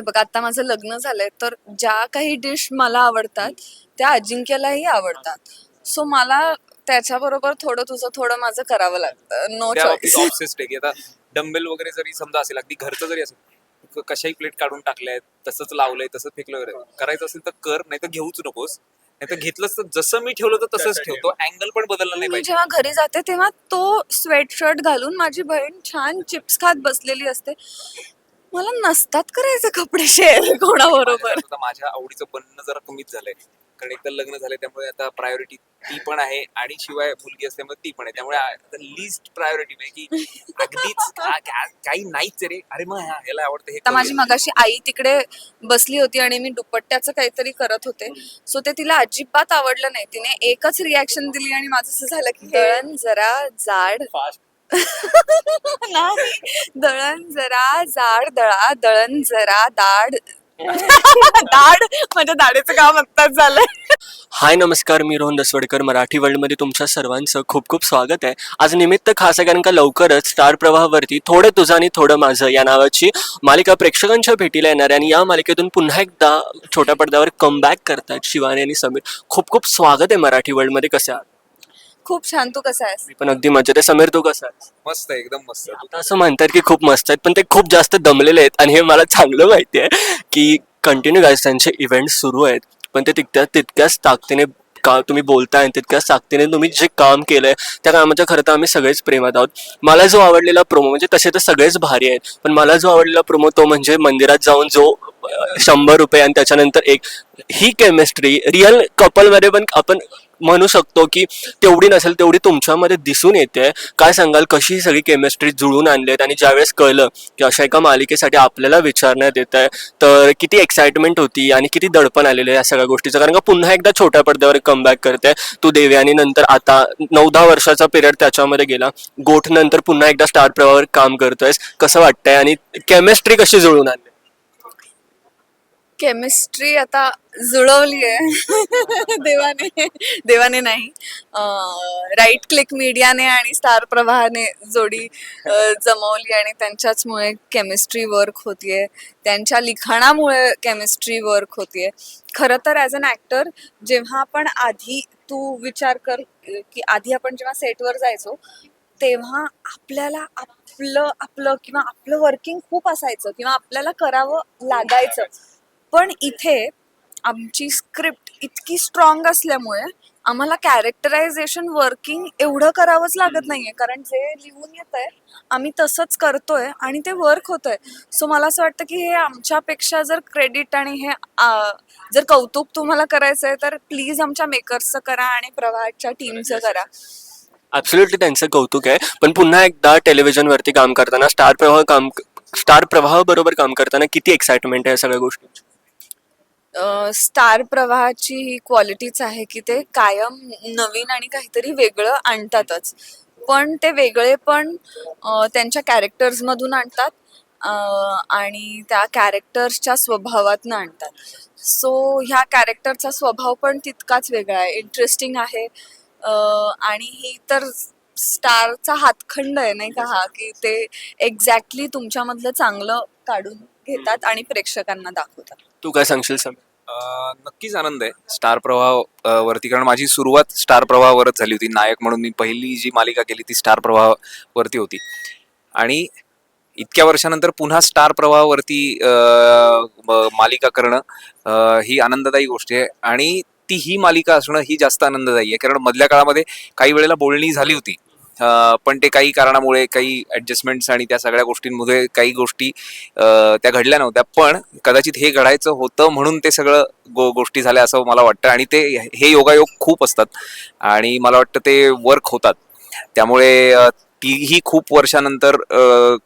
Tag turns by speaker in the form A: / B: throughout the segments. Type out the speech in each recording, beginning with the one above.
A: बघ आता माझं लग्न झालंय तर ज्या काही डिश मला आवडतात त्या अजिंक्यलाही आवडतात. सो मला त्याच्याबरोबर थोडं तुझं थोडं माझं करावं लागतं. नो
B: त्या बाबतीत
A: चॉईस
B: ऑब्सेस्ड आहे. की आता डंबेल वगैरे जरी समजा असेल अगदी घरचं जरी असेल क- कशाही प्लेट काढून टाकलंय तसंच लावलंय तसं फेकलं वगैरे. करायचं असेल तर कर नाही तर घेऊच नकोस. नाही तर घेतलंच तर जसं मी ठेवलं तर तसंच ठेवतो. अँगल पण बदलला नाही
A: मी
B: पाहिजे.
A: जेव्हा घरी जाते तेव्हा तो स्वेटशर्ट घालून माझी बहीण छान चिप्स खात बसलेली असते. मला नसतात करायचे कपडे शेअर कोणाबरोबर.
B: माझ्या आता माझ्या आवडीचं बनणं जरा कमीच झालंय. कारण एकदा लग्न झालंय त्यामुळे आता प्रायोरिटी ती पण आहे आणि शिवाय मुलगी असल्यामुळे ती पण आहे. त्यामुळे लिस्ट प्रायोरिटी नाही की अगदीच का- का- काही नाहीच रे. अरे मग ह्या- ह्याला आवडतं हे
A: आता माझी
B: करूया.
A: मगाशी आई तिकडे बसली होती आणि मी दुपट्ट्याचं काहीतरी करत होते. सो ते तिला अजिबात आवडलं नाही. तिने एकच रिॲक्शन दिली आणि माझं असं झालं की दळण जरा जाड. नाही. दळण जरा जाड दळा दळण जरा दाड दाड माझ्या दाढेचं काम आत्ताच झालंय.
C: हाय नमस्कार. मी रोहन दसवडकर मराठी वर्ल्डमध्ये तुमच्या सर्वांचं खूप खूप स्वागत आहे. आज निमित्त खास आहे कारण का लवकरच स्टार प्रवाहावरती थोडं तुझं आणि थोडं माझं या नावाची मालिका प्रेक्षकांच्या भेटीला येणार आहे. आणि या मालिकेतून पुन्हा एकदा छोट्या पडद्यावर कमबॅक करतात शिवानी आणि समीर. खूप खूप स्वागत आहे मराठी वर्ल्डमध्ये. कसं आहात?
A: खूप छान तू कसा आहेस?
C: मी पण अगदी मजेत आहे. समीर तू कसा आहेस?
B: मस्त आहे एकदम मस्त
C: आता असं म्हणतात की खूप मस्त आहेत पण ते खूप जास्त दमलेले आहेत. आणि हे मला चांगलं माहिती आहे की कंटिन्यू गाईज त्यांचे इव्हेंट सुरू आहेत पण ते तितक्या तितक्याच ताकदीने का तुम्ही बोलताय आणि तितक्याच ताकदीने तुम्ही जे काम केलंय त्या कामाच्या खरं तर आम्ही सगळेच प्रेमात आहोत. मला जो आवडलेला प्रोमो म्हणजे तसे तर सगळेच भारी आहेत पण मला जो आवडलेला प्रोमो तो म्हणजे मंदिरात जाऊन जो अं, शंभर रुपये आणि त्याच्यानंतर एक ही केमिस्ट्री रिअल कपलमध्ये पण आपण म्हणू शकतो की तेवढी नसेल तेवढी तुमच्यामध्ये दिसून येते. काय सांगाल? कशी ही सगळी केमिस्ट्री जुळून आणलेत आणि ज्यावेळेस कळलं की अशा एका मालिकेसाठी आपल्याला विचारण्यात येत आहे तर किती एक्साइटमेंट होती आणि किती दडपण आलेलं आहे या सगळ्या गोष्टीचं. कारण का पुन्हा एकदा छोट्या पडद्यावर कमबॅक करते. तू देवी आणि नंतर आता नऊ दहा वर्षाचा पिरियड त्याच्यामध्ये गेला. गोठ नंतर पुन्हा एकदा स्टार प्रवाहावर काम करतोयस. कसं वाटतंय? आणि केमिस्ट्री कशी जुळून आणली?
A: केमिस्ट्री आता जुळवली आहे देवाने देवाने नाही. राईट क्लिक मीडियाने आणि स्टार प्रवाहाने जोडी अं, जमवली आणि त्यांच्याचमुळे केमिस्ट्री वर्क होतीये. त्यांच्या लिखाणामुळे केमिस्ट्री वर्क होतीये. खरं तर ॲज अन ॲक्टर जेव्हा आपण आधी तू विचार कर की आधी आपण जेव्हा सेटवर जायचो तेव्हा आपल्याला आपलं आपलं किंवा आपलं वर्किंग खूप असायचं किंवा आपल्याला करावं लागायचं. पण इथे आमची स्क्रिप्ट इतकी स्ट्रॉंग असल्यामुळे आम्हाला कॅरेक्टरायझेशन वर्किंग एवढं करावंच लागत नाहीये. कारण जे लिहून येत आहे आम्ही तसंच करतोय आणि ते वर्क होतंय. सो मला असं वाटतं की हे आमच्यापेक्षा जर क्रेडिट आणि हे जर कौतुक तुम्हाला करायचं आहे तर प्लीज आमच्या मेकर्सचं करा आणि प्रवाहाच्या टीमचं करा.
C: ॲब्सोल्युटली त्यांचं कौतुक आहे. पण पुन्हा एकदा टेलिव्हिजनवरती काम करताना स्टार प्रवाह काम स्टार प्रवाह बरोबर काम करताना किती एक्साइटमेंट आहे या सगळ्या गोष्टी
A: स्टार प्रवाहाची ही क्वालिटीच आहे की ते कायम नवीन आणि काहीतरी वेगळं आणतातच. पण ते वेगळे पण त्यांच्या कॅरेक्टर्समधून आणतात आणि त्या कॅरेक्टर्सच्या स्वभावातनं आणतात. सो ह्या कॅरेक्टरचा स्वभाव पण तितकाच वेगळा आहे. इंटरेस्टिंग आहे. आणि ही तर स्टारचा हातखंड आहे नाही का हा? की ते एक्झॅक्टली तुमच्यामधलं चांगलं काढून घेतात आणि प्रेक्षकांना दाखवतात.
C: तू काय सांगशील समीर
B: अं, नक्कीच आनंद आहे. स्टार प्रवाह अं, वरती कारण माझी सुरुवात स्टार प्रवाहावरच झाली होती. नायक म्हणून मी पहिली जी मालिका केली ती स्टार प्रवाहावरती होती. आणि इतक्या वर्षानंतर पुन्हा स्टार प्रवाहावरती अं, म- मालिका करणं अं, ही आनंददायी गोष्ट आहे. आणि ती ही मालिका असणं ही जास्त आनंददायी आहे. कारण मधल्या काळामध्ये काही वेळेला बोलणी झाली होती. पण ते काही कारणामुळे काही ॲडजस्टमेंट्स आणि त्या सगळ्या गोष्टींमध्ये काही गोष्टी त्या घडल्या नव्हत्या. पण कदाचित हे घडायचं होतं म्हणून ते सगळं गो गोष्टी झाल्या असं मला वाटतं. आणि ते हे योगायोग खूप असतात. आणि मला वाटतं ते वर्क होतात. त्यामुळे तीही खूप वर्षानंतर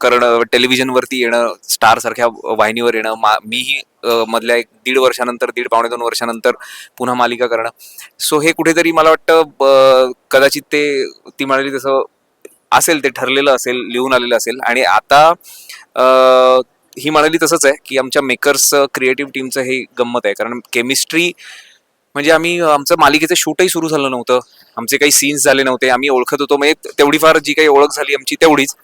B: करणं टेलिव्हिजनवरती येणं स्टार सारख्या वाहिनीवर येणं मा मीही मधल्या एक दीड वर्षानंतर दीड पावणे दोन वर्षानंतर पुन्हा मालिका करणं. सो हे कुठेतरी मला वाटतं ब- कदाचित ते ती म्हणाली तसं असेल ते ठरलेलं असेल लिहून आलेलं असेल. आणि आता ही म्हणाली तसंच आहे की आमच्या मेकर्स क्रिएटिव्ह टीमचं हे गंमत आहे. कारण केमिस्ट्री म्हणजे आम्ही आमचं मालिकेचं शूटही सुरू झालं नव्हतं. आमचे काही सीन्स झाले नव्हते. आम्ही ओळखत होतो. म्हणजे तेवढी फार जी काही ओळख झाली आमची तेवढीच.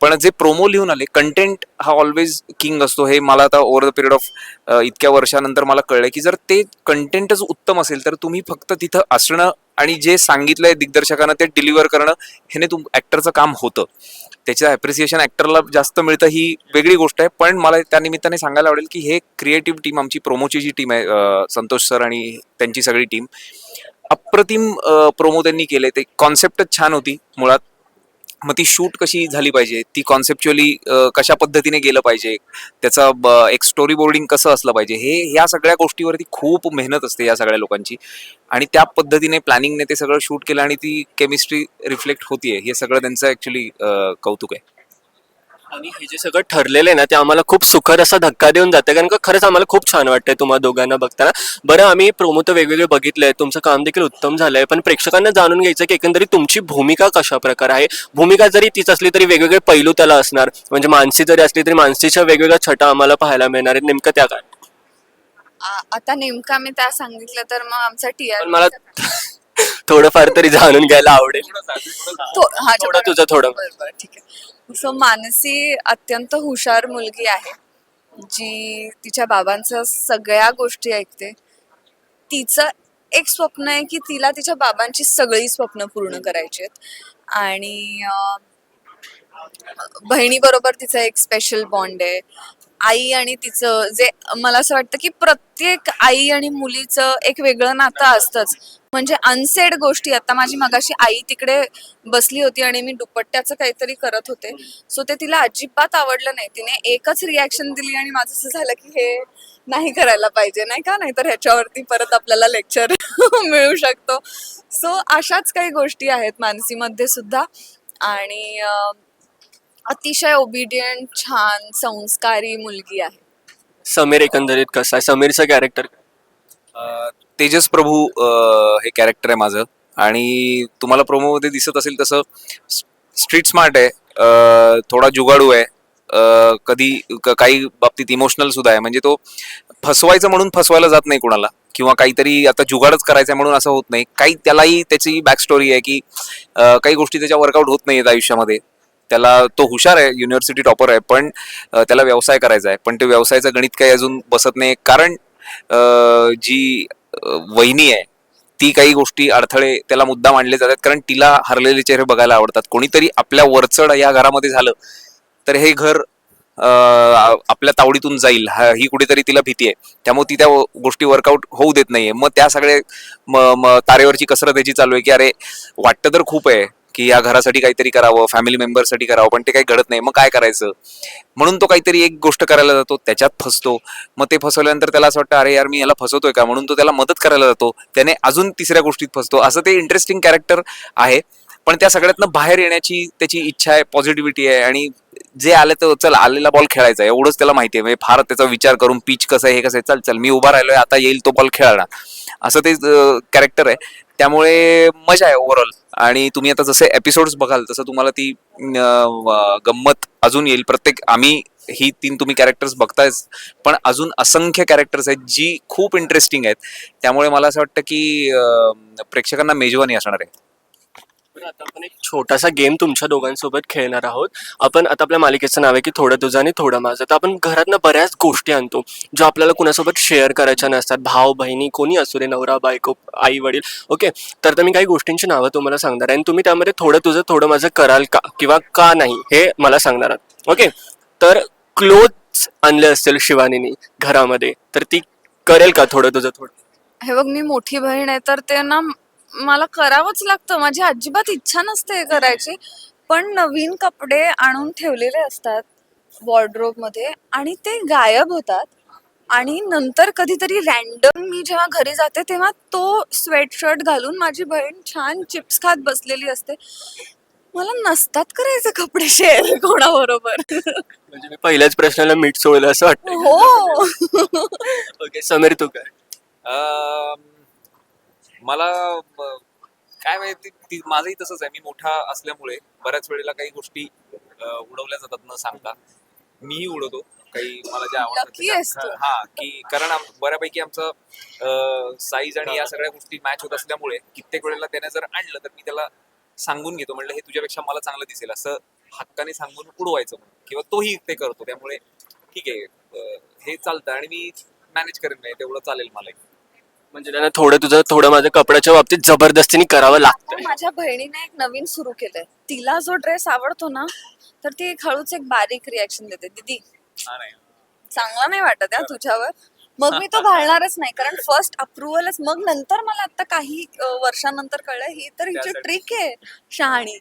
B: पण जे प्रोमो लिहून आले कंटेंट हा ऑलवेज किंग असतो. हे मला आता ओव्हर द पिरियड ऑफ इतक्या वर्षानंतर मला कळलं की जर ते कंटेंटच उत्तम असेल तर तुम्ही फक्त तिथं असणं आणि जे सांगितलंय दिग्दर्शकानं ते डिलिव्हर करणं ह्याने तुम ऍक्टरचं काम होतं. त्याचं ॲप्रिसिएशन ऍक्टरला जास्त मिळतं ही वेगळी गोष्ट आहे. पण मला त्या निमित्ताने सांगायला आवडेल की हे क्रिएटिव्ह टीम आमची प्रोमोची जी टीम आहे संतोष सर आणि त्यांची सगळी टीम अप्रतिम प्रोमो त्यांनी केले. ते कॉन्सेप्टच छान होती. मुळात मग ती शूट कशी झाली पाहिजे? ती कॉन्सेप्च्युअली कशा पद्धतीने गेलं पाहिजे? त्याचा ब- एक स्टोरी बोर्डिंग कसं असलं पाहिजे? हे ह्या सगळ्या गोष्टीवरती खूप मेहनत असते या सगळ्या लोकांची. आणि त्या पद्धतीने प्लॅनिंगने ते सगळं शूट केलं आणि ती केमिस्ट्री रिफ्लेक्ट होतीये. हे सगळं त्यांचं ऍक्च्युली कौतुक आहे.
C: आणि हे जे सगळं ठरलेलं आहे ना ते आम्हाला खूप सुखद असा धक्का देऊन जाते. कारण का खरंच आम्हाला खूप छान वाटतंय तुम्हा दोघांना बघताना. बरं आम्ही प्रोमो तर वेगवेगळे बघितले तुमचं काम देखील उत्तम झालंय. पण प्रेक्षकांना जाणून घ्यायचं की एकंदरीत तुमची भूमिका कशा प्रकारे आहे? भूमिका जरी तीच असली तरी वेगवेगळे पैलू त्याला असणार. म्हणजे मानसी जरी असली तरी मानसीच्या वेगवेगळ्या छटा आम्हाला पाहायला मिळणार आहेत. नेमकं त्या काय?
A: आ- आता नेमका मी त्या सांगितलं तर मग आमचा टीआर
C: पण मला थोडंफार तरी जाणून घ्यायला आवडेल. थोडं तुझं थोडं.
A: बरोबर ठीक आहे. सो मानसी अत्यंत हुशार मुलगी आहे. जी तिच्या बाबांचं सगळ्या गोष्टी ऐकते. तिचं एक स्वप्न आहे की तिला तिच्या बाबांची सगळी स्वप्न पूर्ण करायची आहेत. आणि बहिणीबरोबर तिचा एक स्पेशल बॉन्ड आहे. आई आणि तिचं जे मला असं वाटतं की प्रत्येक आई आणि मुलीचं एक वेगळं नातं असतंच. म्हणजे अनसेड गोष्टी आता माझी मगाशी आई तिकडे बसली होती आणि मी दुपट्ट्याचं काहीतरी करत होते. सो ते तिला अजिबात आवडलं नाही. तिने एकच रिॲक्शन दिली आणि माझं असं झालं की हे नाही करायला पाहिजे नाही का? नाहीतर ह्याच्यावरती परत आपल्याला लेक्चर मिळू शकतो. सो अशाच काही गोष्टी आहेत मानसीमध्ये सुद्धा. आणि अतिशय ओबिडियंट छान संस्कारी मुलगी आहे.
C: समीर एकंदरीत कसं आहे? समीरचं कॅरेक्टर
B: अं, तेजस प्रभू अं, हे कॅरेक्टर आहे माझं. आणि तुम्हाला promo मध्ये दिसत असेल तसं स्ट्रीट स्मार्ट आहे अं, थोडा जुगाडू आहे अं, कधी क- काही बाबतीत इमोशनल सुद्धा आहे. म्हणजे तो फसवायचं म्हणून फसवायला जात नाही कुणाला. किंवा काहीतरी आता जुगाडच करायचं म्हणून असं होत नाही. काही त्यालाही त्याची बॅक स्टोरी आहे की अं, काही गोष्टी त्याच्या वर्कआउट होत नाहीत आयुष्यामध्ये. त्याला तो हुशार आहे युनिव्हर्सिटी टॉपर आहे पण त्याला व्यवसाय करायचा आहे. पण ते व्यवसायाचं गणित काही अजून बसत नाही. कारण जी वहिनी आहे ती काही गोष्टी अडथळे त्याला मुद्दा मांडले जातात. कारण तिला हरलेले चेहरे बघायला आवडतात. कोणीतरी आपल्या वरचढ या घरामध्ये झालं तर हे घर आपल्या तावडीतून जाईल. हा- ही कुठेतरी तिला भीती आहे. त्यामुळे ती त्या गोष्टी वर्कआउट होऊ देत नाहीये. मग त्या सगळे म- तारेवरची कसरत याची चालू आहे की अरे वाटतं तर खूप आहे की या घरासाठी काहीतरी करावं फॅमिली मेंबरसाठी करावं पण ते काही घडत नाही. मग काय करायचं? म्हणून तो काहीतरी एक गोष्ट करायला जातो त्याच्यात फसतो. मग ते फसवल्यानंतर त्याला असं वाटतं अरे यार मी याला फसवतोय का? म्हणून तो त्याला मदत करायला जातो. त्याने अजून तिसऱ्या गोष्टीत फसतो. असं ते इंटरेस्टिंग कॅरेक्टर आहे. पण त्या सगळ्यातनं बाहेर येण्याची त्याची इच्छा आहे पॉझिटिव्हिटी आहे. आणि जे आलं तर चल आलेला बॉल खेळायचा आहे. एवढंच त्याला माहिती आहे. म्हणजे फार त्याचा विचार करून पिच कसं आहे हे कसं आहे चल चल मी उभा राहिलोय आता येईल तो बॉल खेळणार असं ते कॅरेक्टर आहे. त्यामुळे मजा आहे ओव्हरऑल आणि तुम्ही आता जसे एपिसोड्स बघाल तसं तुम्हाला ती गंमत अजून येईल. प्रत्येक आम्ही ही तीन तुम्ही कॅरेक्टर्स बघतायच पण अजून असंख्य कॅरेक्टर्स आहेत जी खूप इंटरेस्टिंग आहेत. त्यामुळे मला असं वाटतं की प्रेक्षकांना मेजवानी असणार आहे.
C: तर आता आपण एक छोटासा गेम तुमच्या दोघांसोबत खेळणार आहोत. आपण आता आपल्या मालिकेचं नाव आहे की थोडं तुझं आणि थोडं माझं. तर आपण घरातनं बऱ्याच गोष्टी आणतो ज्या आपल्याला कुणासोबत शेअर करायच्या नसतात. भाऊ बहिणी कोणी असू दे नवरा बायको आई वडील ओके तर तर मी काही गोष्टींची नावं तुम्हाला सांगणार आहे. आणि तुम्ही त्यामध्ये थोडं तुझं थोडं माझं कराल का? किंवा का नाही? हे मला सांगणार आहात. ओके तर क्लोथ्स आणले असतील शिवानीनी घरामध्ये. तर ती करेल का थोडं तुझं थोडं?
A: हे बघ मी मोठी बहीण आहे तर ते ना मला करावंच लागतं. माझी अजिबात इच्छा नसते करायची. पण नवीन कपडे आणून ठेवलेले असतात वॉर्ड्रोबमध्ये आणि ते गायब होतात. आणि नंतर कधीतरी रॅन्डम मी जेव्हा घरी जाते तेव्हा तो स्वेटशर्ट घालून माझी बहीण छान चिप्स खात बसलेली असते. मला नसतात करायचे कपडे शेअर कोणाबरोबर.
C: म्हणजे मी पहिल्याच प्रश्नाला मीठ सोडलं असं वाटतं
A: हो.
C: ओके समीर तू काय?
B: अं, मला काय माहिती ती माझंही तसंच आहे. मी मोठा असल्यामुळे बऱ्याच वेळेला काही गोष्टी उडवल्या जातात न सांगता. मीही उडवतो. काही मला
A: तू.
B: आवडतात हा की कारण बऱ्यापैकी आमचं साईज आणि या सगळ्या गोष्टी मॅच होत असल्यामुळे कित्येक वेळेला त्याने जर आणलं तर मी त्याला सांगून घेतो. म्हणलं हे तुझ्यापेक्षा मला चांगलं दिसेल. असं हक्काने सांगून उडवायचं म्हणून. किंवा तोही ते करतो. त्यामुळे ठीक आहे. हे चालतं आणि मी मॅनेज करेन. नाही तेवढं चालेल मला.
C: म्हणजे त्यांना थोडं तुझं थोडं माझ्या कपड्याच्या बाबतीत जबरदस्तीने करावं लागतं
A: माझ्या बहिणीने एक नवीन सुरू केलंय. तिला जो ड्रेस आवडतो ना तर ती एक हळूच एक बारीक रिॲक्शन देते. दीदी
B: नाही.
A: चांगला नाही वाटत या तुझ्यावर. मग मी तो घालणारच नाही. कारण फर्स्ट अप्रुव्हलच मग नंतर मला आता काही अं, वर्षानंतर कळलं ही तर हिची
B: त्यासाठी.
A: ट्रिक आहे शहाणी.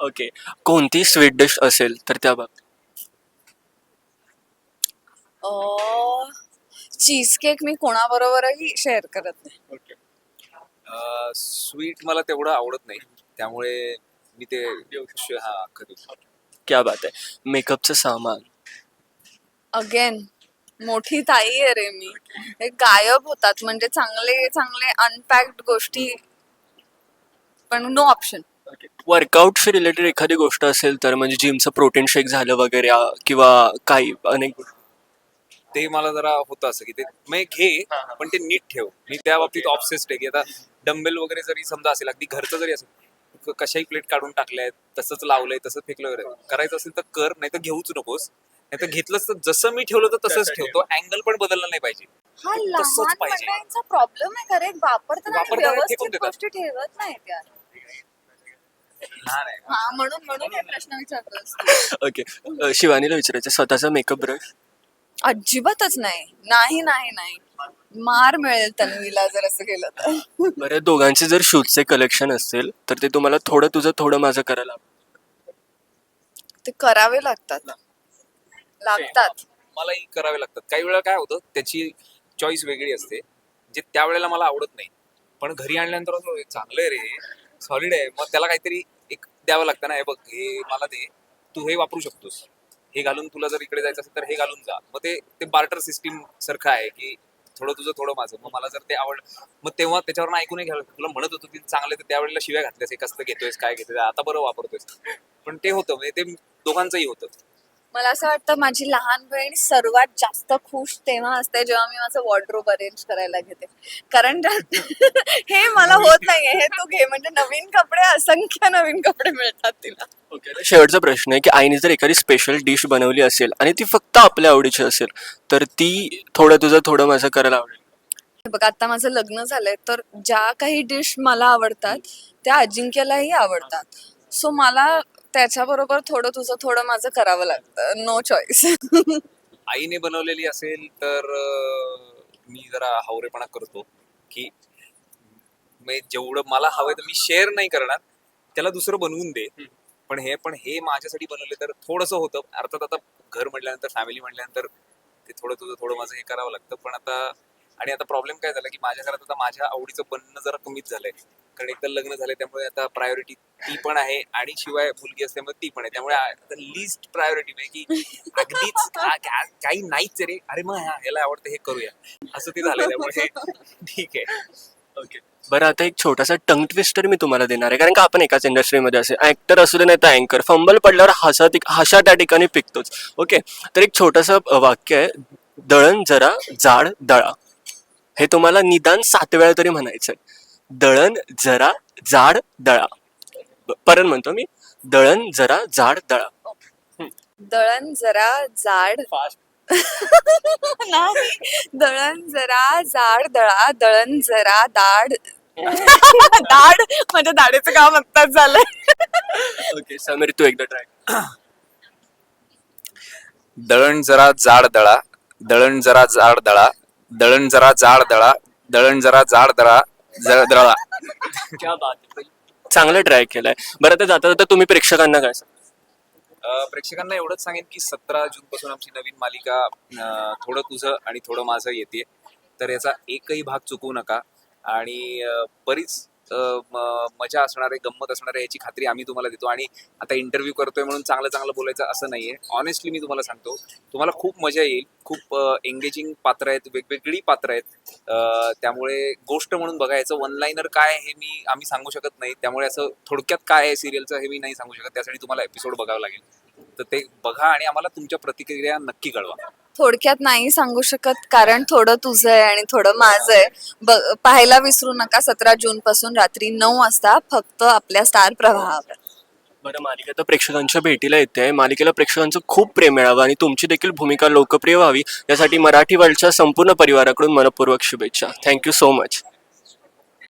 C: ओके कोणती स्वीट डिश असेल तर त्या बाबतीत
A: चीज केक मी कोणाबरोबरही शेअर करत नाही.
B: स्वीट मला तेवढं आवडत नाही. त्यामुळे मी ते श- हा अख्खं देऊ
C: क्या बात आहे. मेकअपचं सामान.
A: अगेन मोठी ताई आहे रे मी. हे गायब होतात. म्हणजे चांगले चांगले अनपॅक्ड गोष्टी पण नो ऑप्शन
C: वर्कआउटशी रिलेटेड एखादी गोष्ट असेल तर म्हणजे जिमचं प्रोटीन शेक झालं वगैरे किंवा काही अनेक गोष्टी.
B: ते मला जरा होतं असं की ते मी घे पण ते नीट ठेव. मी त्या बाबतीत ऑब्सेस्ड आहे की आता डंबेल वगैरे जरी समजा असेल अगदी घरचं जरी असेल क- कशाही प्लेट काढून टाकल्यात तसंच लावलंय तसं फेकलं वगैरे. करायचं असेल तर कर नाही तर घेऊच नकोस. नाही तर घेतलंच तर जसं मी ठेवलं तर तसंच ठेवतो अँगल पण बदलला नाही पाहिजे.
A: हा
B: तसंच
A: लहान
B: पाहिजे.
A: मंडळींचा प्रॉब्लेम आहे खरे वापरताना आणि
B: वापरताना
A: व्यवस्थित
B: देतात.
A: गोष्टी ठेवत नाहीत यार
B: लहान आहे
A: हा म्हणून म्हणून हे प्रश्न विचारतो
C: ओके शिवानीला विचारायचं स्वतःचा मेकअप ब्रश
A: अजिबातच नाही. नाही नाही नाही. मार मिळेल तन्वीला जर असं केलं तर.
C: बरं दोघांचे जर शूजचे कलेक्शन असेल तर ते तुम्हाला थोडं तुझं थोडं माझं करायला आवडेल.
A: ते करावे लागतात. लागतात.
B: मलाही करावे लागतात. काही वेळा काय होतं त्याची चॉईस वेगळी असते जे त्यावेळेला मला आवडत नाही. पण घरी आणल्यानंतर असं, चांगलं आहे रे सॉलिड आहे. मग त्याला काहीतरी एक द्यावं लागतं ना हे बघ हे मला दे तू हे वापरू शकतोस. हे घालून तुला जर इकडे जायचं असेल तर हे घालून जा. मग ते ते बार्टर सिस्टीम सारखं आहे की थोडं तुझं थोडं माझं. मग मला जर ते आवड मग तेव्हा त्याच्यावर ऐकूनही घ्यावं तुला म्हणत होतो की चांगलं तर त्यावेळेला शिव्या घातल्यास हे कसं घेतोयस काय घेतोय आता बरं वापरतोयस. पण ते होतं. म्हणजे ते दोघांचंही होतं.
A: मला असं वाटतं माझी लहान बहीण सर्वात जास्त खुश तेव्हा असते जेव्हा मी माझं वॉर्ड्रोब अरेंज करायला घेते. कारण हे मला होत नाहीये. हे तू घे. म्हणजे नवीन कपडे असंख्य नवीन कपडे मिळतात तिला.
C: शेवटचा प्रश्न आहे की आईने जर एखादी स्पेशल डिश बनवली असेल आणि ती फक्त आपल्या आवडीची असेल तर ती थोडं तुझं थोडं माझं करायला आवडेल.
A: बघ आता माझं लग्न झालंय तर ज्या काही डिश मला आवडतात त्या अजिंक्यलाही आवडतात. सो मला त्याच्याबरोबर थोडं तुझं थोडं माझं करावं लागतं. नो चॉईस
B: आईने बनवलेली असेल तर अं, मी जरा हावरेपणा करतो की मी जेवढं मला हवंय तर मी शेअर नाही करणार. त्याला दुसरं बनवून दे. पण हे पण हे माझ्यासाठी बनवले तर थोडंसं होतं. अर्थात आता घर म्हटल्यानंतर फॅमिली म्हटल्यानंतर ते थोडं तुझं थोडं माझं हे करावं लागतं. पण आता आणि आता प्रॉब्लेम काय झाला की माझ्या घरात आता माझ्या आवडीचं बनणं जरा कमीच झालंय. कारण एकतर लग्न झालंय त्यामुळे आता प्रायोरिटी ती पण आहे आणि शिवाय मुलगी असल्यामुळे ती पण आहे. त्यामुळे आता लिस्ट प्रायोरिटी म्हणजे की अगदीच काही नाहीच रे. अरे मग ह्याला आवडतं हे करूया. असं ते झालंय त्यामुळे. ठीक आहे.
C: ओके बरं आता एक छोटासा टंग ट्विस्टर मी तुम्हाला देणार आहे. कारण का आपण एकाच इंडस्ट्रीमध्ये असे ऍक्टर असू दे नाही तर अँकर फंबल पडल्यावर हसा हशा त्या ठिकाणी पिकतोच. ओके तर एक छोटंसं वाक्य आहे. दळण जरा जाड दळा. हे तुम्हाला निदान सात वेळा तरी म्हणायचं दळण जरा जाड दळा. परत म्हणतो मी दळण जरा जाड दळा.
A: दळण जरा जाड. नाही दळण जरा जाड दळा दळण जरा दाड. दाड? माझ्या दाढेचं काम आत्ताच झालंय.
C: ओके समीर तू एकदा ट्राय
B: दळण जरा जाड दळा. दळण जरा जाड दळा. दळण जरा जाड दळा दळण जरा जाड दळा जरा दळा
C: क्या बात आहे. चांगलं ट्राय केलंय बरं आता जाता जाता तुम्ही प्रेक्षकांना काय सांगाल?
B: अ, प्रेक्षकांना एवढंच सांगेन की सतरा जून पासून आमची नवीन मालिका अ, थोडं तुझं आणि थोडं माझं येते तर याचा एकही भाग चुकवू नका आणि अ, बरीच मजा असणार आहे गंमत असणार आहे याची खात्री आम्ही तुम्हाला देतो. आणि आता इंटरव्ह्यू करतोय म्हणून चांगलं चांगलं बोलायचं असं नाहीये. ऑनेस्टली मी तुम्हाला सांगतो तुम्हाला खूप मजा येईल. खूप एंगेजिंग पात्र आहेत वेगवेगळी पात्र आहेत. त्यामुळे गोष्ट म्हणून बघायचं वन लाईनर काय हे मी आम्ही सांगू शकत नाही. त्यामुळे असं थोडक्यात काय आहे सिरियलचं हे मी नाही सांगू शकत. त्यासाठी तुम्हाला एपिसोड बघावं लागेल. तर ते बघा आणि आम्हाला तुमच्या प्रतिक्रिया नक्की कळवा.
A: थोडक्यात नाही सांगू शकत कारण थोडं तुझं आहे आणि थोडं माझं आहे. पाहायला विसरू नका सतरा जून पासून रात्री नऊ वाजता फक्त आपल्या स्टार प्रवाहावर.
C: बरं मालिका तर प्रेक्षकांच्या भेटीला येते मालिकेला प्रेक्षकांचं खूप प्रेम मिळावं आणि तुमची देखील भूमिका लोकप्रिय व्हावी. यासाठी मराठी वर्ल्डच्या संपूर्ण परिवाराकडून मनपूर्वक शुभेच्छा. Thank you so much